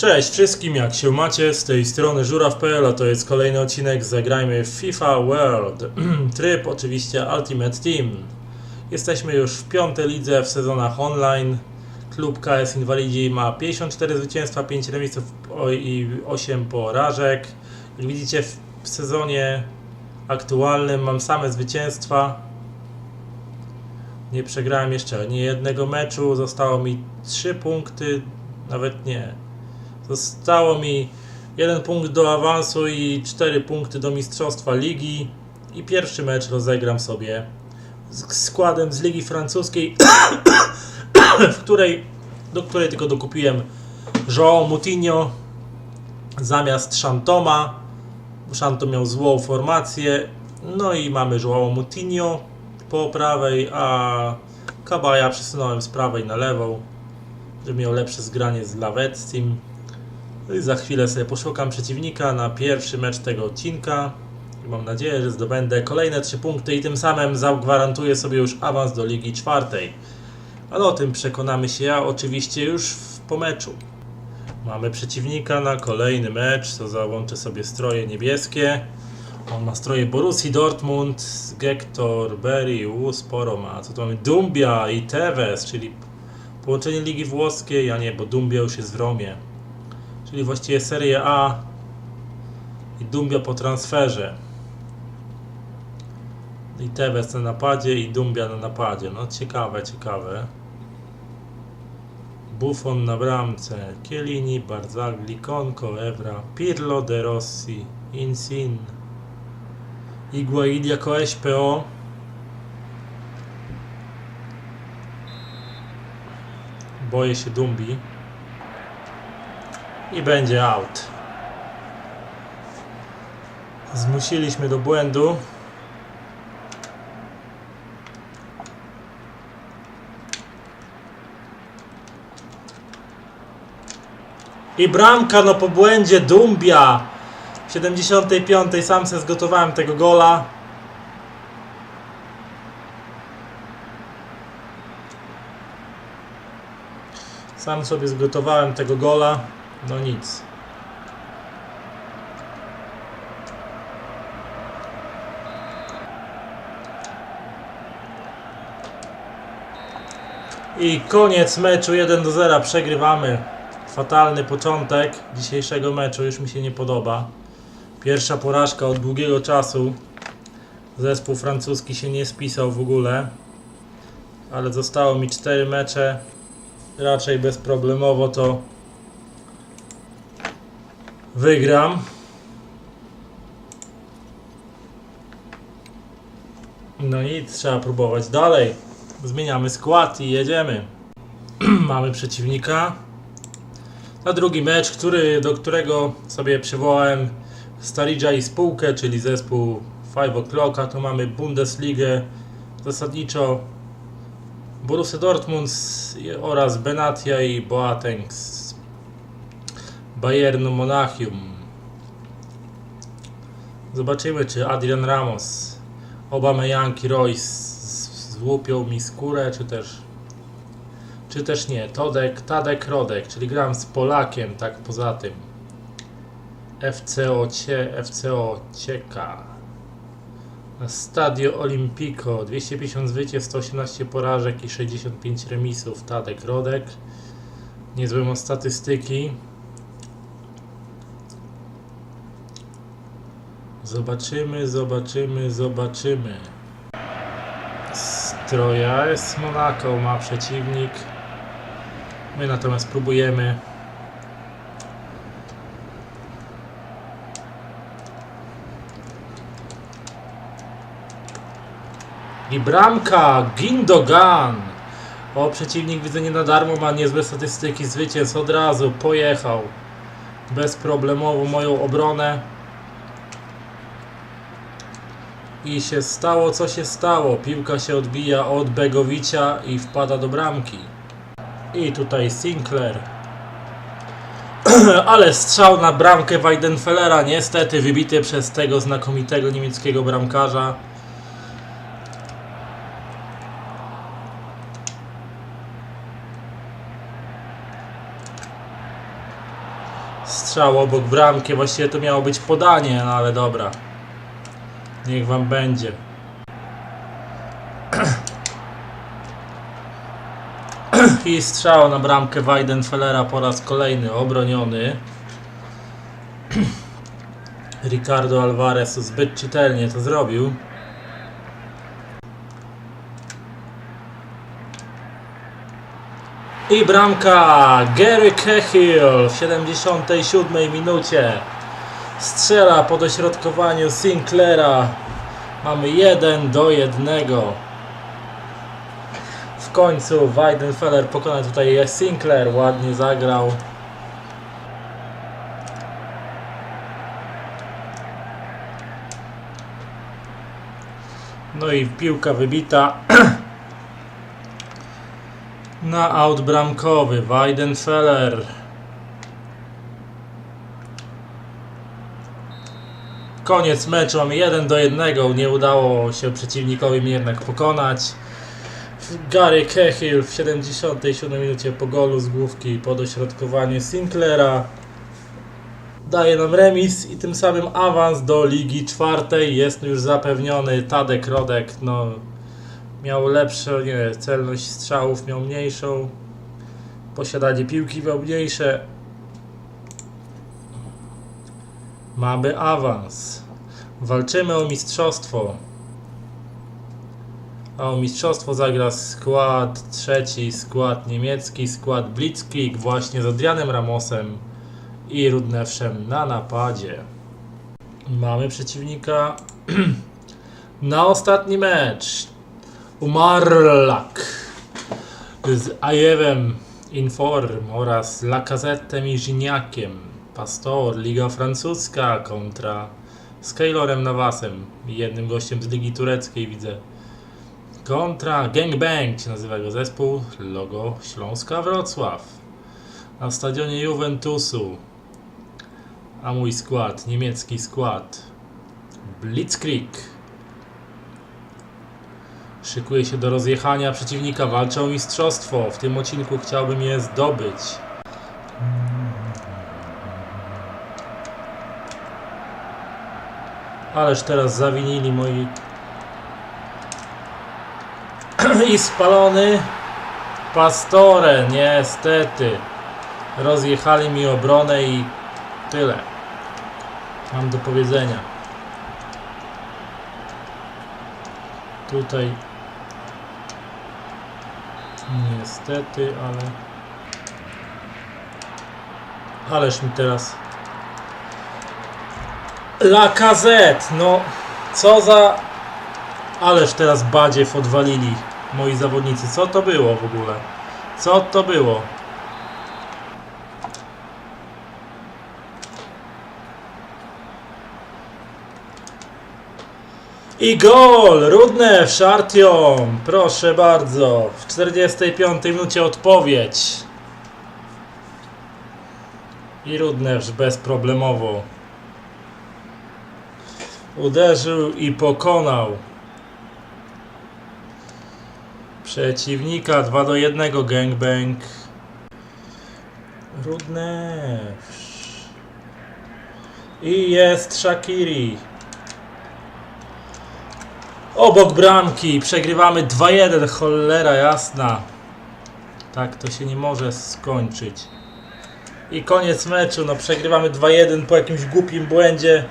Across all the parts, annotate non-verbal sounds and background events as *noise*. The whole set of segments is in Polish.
Cześć wszystkim, jak się macie? Z tej strony żuraw.pl, a to jest kolejny odcinek Zagrajmy FIFA World. *clears throat* Tryb oczywiście Ultimate Team. Jesteśmy już w piątej lidze w sezonach online. Klub KS Inwalidzi ma 54 zwycięstwa, 5 remisów i 8 porażek. Jak widzicie w sezonie aktualnym mam same zwycięstwa. Nie przegrałem jeszcze ani jednego meczu, zostało mi 3 punkty, nawet nie. Zostało mi jeden punkt do awansu i cztery punkty do mistrzostwa ligi. I pierwszy mecz rozegram sobie z składem z ligi francuskiej, *coughs* w której, do której tylko dokupiłem João Moutinho zamiast Shantoma. Shantom miał złą formację. No i mamy João Moutinho po prawej, a Kabaja przesunąłem z prawej na lewą, żeby miał lepsze zgranie z Lavetsim. No za chwilę sobie poszukam przeciwnika na pierwszy mecz tego odcinka. I mam nadzieję, że zdobędę kolejne 3 punkty i tym samym zagwarantuję sobie już awans do Ligi Czwartej. Ale o tym przekonamy się ja oczywiście już w, po meczu. Mamy przeciwnika na kolejny mecz, to załączę sobie stroje niebieskie. On ma stroje Borussii Dortmund, Gektor, Berry, U, sporo ma. Co tu mamy? Dumbia i Tevez, czyli połączenie Ligi Włoskiej, a nie, bo Dumbia już jest w Romie. Czyli właściwie Serie A i Dumbia po transferze. I Tevez na napadzie i Dumbia na napadzie. No ciekawe, ciekawe. Buffon na bramce, Chiellini, Barzagli, Conco, Evra, Pirlo, De Rossi, Insin, Higuain jako SPO. Boję się Dumbi. I będzie out. Zmusiliśmy do błędu. I bramka no po błędzie Dumbia. W 75 sam se zgotowałem tego gola. Sam sobie zgotowałem tego gola. No nic. I koniec meczu 1 do 0. Przegrywamy. Fatalny początek dzisiejszego meczu. Już mi się nie podoba. Pierwsza porażka od długiego czasu. Zespół francuski się nie spisał w ogóle. Ale zostało mi 4 mecze. Raczej bezproblemowo to wygram. No i trzeba próbować dalej. Zmieniamy skład i jedziemy. *clears throat* Mamy przeciwnika. Na drugi mecz, który, do którego sobie przywołałem Staridża i spółkę, czyli zespół 5 O'Clocka, to mamy Bundesligę, zasadniczo Borussia Dortmund oraz Benatia i Boateng Bayernu Monachium. Zobaczymy, czy Adrian Ramos, Aubameyang i Royce złupią mi skórę, czy też czy też nie. Todek, Tadek Rodek, czyli gram z Polakiem, tak poza tym. FCO, Cie, FCO Cieka. Stadio Olimpico 250 zwycięstw, 118 porażek i 65 remisów. Tadek Rodek. Niezłe ma statystyki. Zobaczymy, zobaczymy, zobaczymy. Stroja jest Monaco, ma przeciwnik. My natomiast próbujemy I bramka Gindogan. O, przeciwnik widzę nie na darmo ma niezłe statystyki zwycięstw od razu pojechał bezproblemowo moją obronę. I się stało co się stało. Piłka się odbija od Begowicia i wpada do bramki. I tutaj Sinclair. *clears throat* Ale strzał na bramkę Weidenfellera, niestety wybity przez tego znakomitego niemieckiego bramkarza. Strzał obok bramki, właściwie to miało być podanie, no ale dobra. Niech wam będzie. I strzał na bramkę Weidenfellera po raz kolejny obroniony. Ricardo Alvarez zbyt czytelnie to zrobił. I bramka Gary Cahill w 77 minucie. Strzela po dośrodkowaniu Sinclaira. Mamy 1 do 1. W końcu Weidenfeller pokona tutaj Sinclair. Ładnie zagrał. No i piłka wybita. *clears throat* Na aut bramkowy Weidenfeller. Koniec meczu, mamy 1 do 1. Nie udało się przeciwnikowi mnie jednak pokonać. Gary Cahill w 77 minucie po golu z główki po dośrodkowaniu Sinclaira daje nam remis i tym samym awans do Ligi Czwartej jest już zapewniony. Tadek Rodek no, miał lepszą nie, celność strzałów, miał mniejszą. Posiadanie piłki miał mniejsze. Mamy awans. Walczymy o mistrzostwo. A o mistrzostwo zagra skład trzeci, skład niemiecki, skład Blitzkrieg właśnie z Adrianem Ramosem i Rudnewszem na napadzie. Mamy przeciwnika *clears throat* na ostatni mecz. Umarlak z Ajewem Inform oraz Lacazettem i Gignakiem. Pastor, Liga Francuska kontra Skeylorem Navasem, jednym gościem z Ligi Tureckiej widzę. Kontra Gangbang się nazywa go zespół, logo Śląska Wrocław. Na stadionie Juventusu. A mój skład, niemiecki skład. Blitzkrieg. Szykuje się do rozjechania przeciwnika, walczą o mistrzostwo. W tym odcinku chciałbym je zdobyć. Ależ teraz zawinili moi... *clears throat* I spalony Pastore, niestety. Rozjechali mi obronę i tyle. Mam do powiedzenia. Tutaj niestety, ale ależ mi teraz Lacazette, no co za ależ teraz badziew odwalili moi zawodnicy. Co to było w ogóle? Co to było? I gol! Rudnew, Szartią! Proszę bardzo. W 45 minucie odpowiedź. I Rudnew bezproblemowo. Uderzył i pokonał. Przeciwnika 2 do 1 gangbang. Rudnew. I jest Shakiri. Obok bramki przegrywamy 2-1, cholera jasna. Tak to się nie może skończyć. I koniec meczu, no przegrywamy 2-1 po jakimś głupim błędzie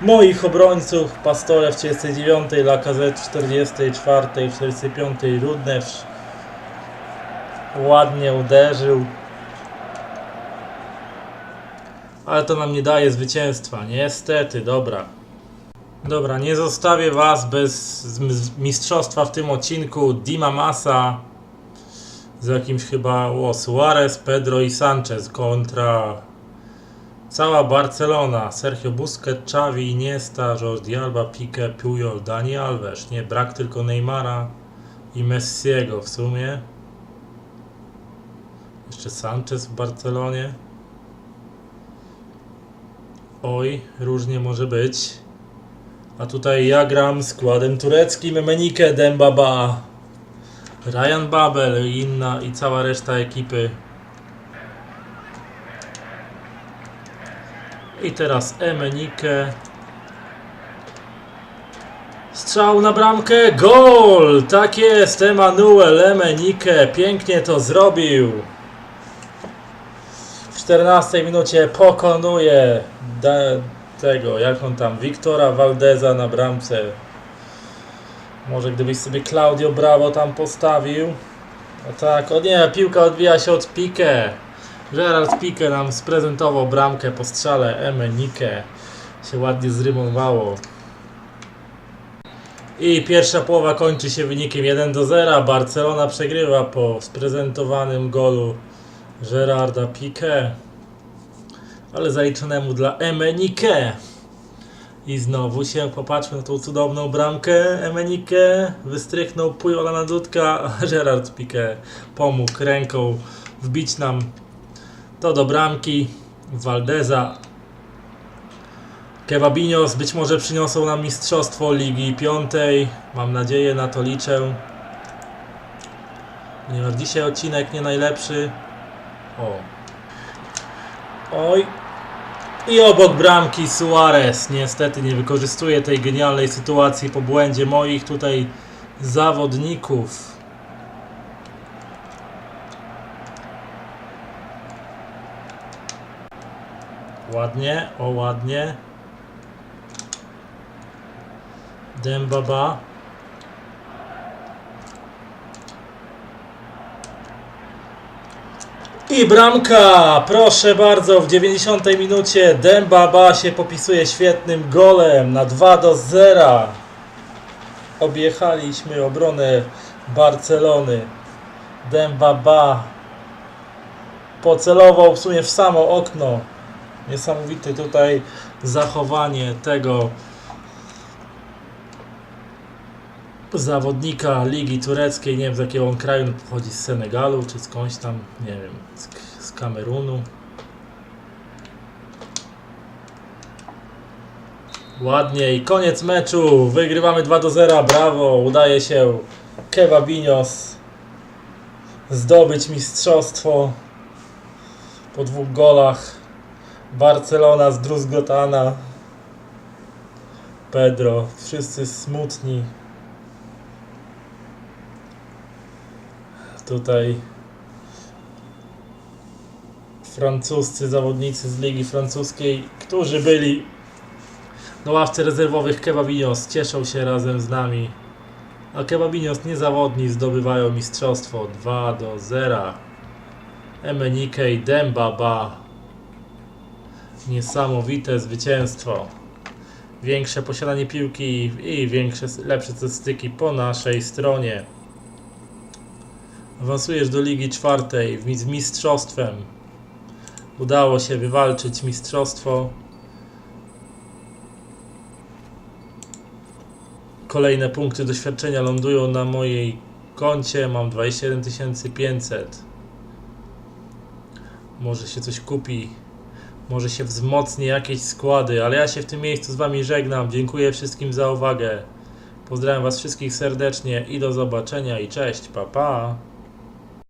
moich obrońców. Pastore w 39, Lacazette w 44, w 45, Rudnesz ładnie uderzył. Ale to nam nie daje zwycięstwa, niestety, dobra. Dobra, nie zostawię Was bez mistrzostwa w tym odcinku. Dima Massa z jakimś chyba o, Suarez, Pedro i Sanchez kontra cała Barcelona. Sergio Busquets, Xavi, Iniesta, Jordi Alba, Pique, Puyol, Dani Alves. Nie, brak tylko Neymara i Messiego w sumie. Jeszcze Sanchez w Barcelonie. Oj, różnie może być. A tutaj ja gram składem tureckim Menike Dembaba, Ryan Babel i inna i cała reszta ekipy. I teraz Emenike. Strzał na bramkę, gol! Tak jest, Emanuel Emenike pięknie to zrobił. W 14 minucie pokonuje tego, jak on tam, Wiktora Valdeza na bramce. Może gdybyś sobie Claudio Bravo tam postawił. No tak, o nie, piłka odbija się od Pique. Gerard Pique nam sprezentował bramkę po strzale Emenike. Się ładnie zrymowało. I pierwsza połowa kończy się wynikiem 1 do 0. Barcelona przegrywa po sprezentowanym golu Gerarda Pique. Ale zaliczonemu dla Emenike. I znowu się popatrzmy na tą cudowną bramkę. Emenike wystrychnął Pujola na dudka, *laughs* Gerard Pique pomógł ręką wbić nam to do bramki Valdeza. Kebabinios być może przyniosą nam mistrzostwo Ligi Piątej. Mam nadzieję, na to liczę. Ponieważ dzisiaj odcinek nie najlepszy. O. Oj. I obok bramki Suarez. Niestety nie wykorzystuje tej genialnej sytuacji po błędzie moich tutaj zawodników. Ładnie, o ładnie. Dembaba. I bramka! Proszę bardzo, w 90 minucie Dembaba się popisuje świetnym golem na 2 do 0. Objechaliśmy obronę Barcelony. Dembaba pocelował w sumie w samo okno. Niesamowite tutaj zachowanie tego zawodnika Ligi Tureckiej. Nie wiem z jakiego on kraju on pochodzi z Senegalu czy skądś tam, nie wiem, z, z Kamerunu. Ładnie i koniec meczu. Wygrywamy 2 do 0. Brawo. Udaje się Kebabinios zdobyć mistrzostwo po dwóch golach. Barcelona z Druzgotana. Pedro. Wszyscy smutni. Tutaj francuscy zawodnicy z Ligi Francuskiej, którzy byli na ławce rezerwowych Kebabinios, cieszą się razem z nami. A Kebabinios niezawodni zdobywają mistrzostwo 2 do 0. Emenike i Dembaba. Niesamowite zwycięstwo. Większe posiadanie piłki i większe, lepsze statystyki po naszej stronie. Awansujesz do Ligi Czwartej z mistrzostwem. Udało się wywalczyć mistrzostwo. Kolejne punkty doświadczenia lądują na mojej koncie. Mam 27 500. Może się coś kupi. Może się wzmocni jakieś składy, ale ja się w tym miejscu z Wami żegnam. Dziękuję wszystkim za uwagę. Pozdrawiam Was wszystkich serdecznie i do zobaczenia i cześć, pa pa.